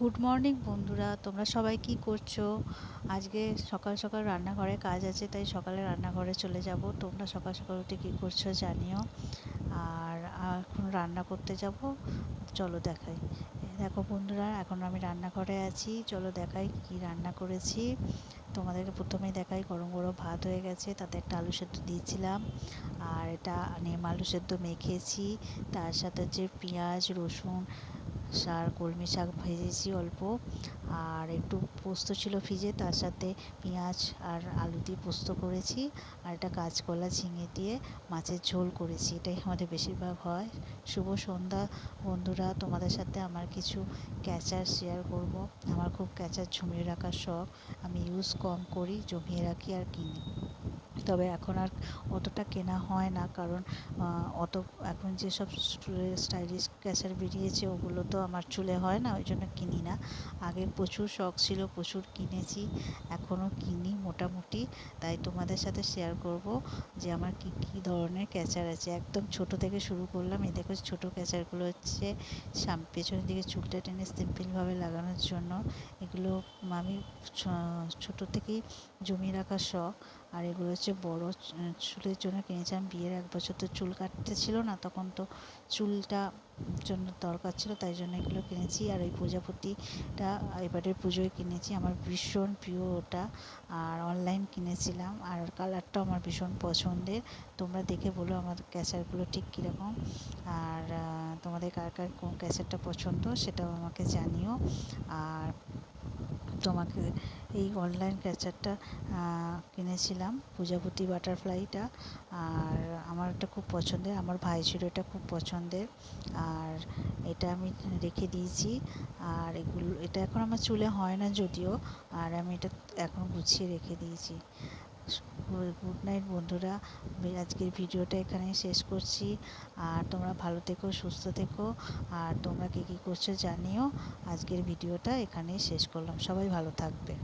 Good morning বন্ধুরা। তোমরা সবাই কি করছ? আজকে সকাল সকাল রান্নাঘরে কাজ আছে, তাই সকালে রান্নাঘরে চলে যাব। তোমরা সকাল সকাল উঠে কী করছ জানিও। আর এখন রান্না করতে যাব। চলো দেখাই। দেখো বন্ধুরা, এখন আমি রান্নাঘরে আছি। চলো দেখাই কি রান্না করেছি। তোমাদেরকে প্রথমেই দেখাই, গরম গরম ভাত হয়ে গেছে। তাতে একটা আলু সেদ্ধ দিয়েছিলাম। আর এটা নেম আলু সেদ্ধ মেখেছি। তার সাথে যে পেঁয়াজ, রসুন আর কলমি শাক ভেজেছি অল্প। আর একটু পোস্ত ছিল ফ্রিজে, তার সাথে পেঁয়াজ আর আলু দিয়ে পোস্ত করেছি। আর একটা কাঁচকলা ঝিঙে দিয়ে মাছের ঝোল করেছি। এটাই আমাদের বেশিরভাগ হয়। শুভ সন্ধ্যা বন্ধুরা, তোমাদের সাথে আমার কিছু ক্যাচার শেয়ার করব। আমার খুব ক্যাচার ঝুমিয়ে রাখার শখ। আমি ইউজ কম করি, জমিয়ে রাখি আর কিনি। তবে এখন আর অতটা কেনা হয় না। কারণ অত এখন যেসব স্টাইলিশ ক্যাচার বেরিয়েছে, ওগুলো তো আমার চুলে হয় না, ওই জন্য কিনি না। আগে প্রচুর শখ ছিল, প্রচুর কিনেছি এখনও কিনি মোটামুটি। তাই তোমাদের সাথে শেয়ার করব যে আমার কি কি ধরনের ক্যাচার আছে। একদম ছোট থেকে শুরু করলাম, এই দেখো ছোটো ক্যাচারগুলো হচ্ছে সাম, পেছনের দিকে চুলটা টেনে সিম্পলভাবে লাগানোর জন্য। এগুলো আমি ছোটো থেকেই জমিয়ে রাখার শখ। আর এগুলো হচ্ছে বড় চুলের জন্য কিনেছিলাম। বিয়ের এক বছর তো চুল কাটতে ছিল না, তখন তো চুলটা জন্য দরকার ছিল, তাই জন্য এগুলো কিনেছি। আর ওই প্রজাপতিটা এবারের পুজোয় কিনেছি, আমার ভীষণ প্রিয় ওটা। আর অনলাইন কিনেছিলাম, আর কালারটাও আমার ভীষণ পছন্দের। তোমরা দেখে বলো আমার ক্যাচারগুলো ঠিক কীরকম। আর তোমাদের কার কার কোন ক্যাচারটা পছন্দ সেটাও আমাকে জানিও। আর তোমাকে এই অনলাইন ক্যাচারটা কিনেছিলাম প্রজাপতি বাটারফ্লাইটা আর আমার এটা খুব পছন্দের, আমার ভাই ছিল এটা খুব পছন্দের। আর এটা আমি রেখে দিয়েছি। আর এগুলো, এটা এখন আমার চুলে হয় না যদিও, আর আমি এটা এখন গুছিয়ে রেখে দিয়েছি। গুড নাইট বন্ধুরা। আজকের ভিডিওটা এখানে শেষ করছি। আর তোমরা ভালো থেকো, সুস্থ থেকো। আর তোমরা কী কী করছ জানিও। আজকের ভিডিওটা এখানেই শেষ করলাম। সবাই ভালো থাকবে।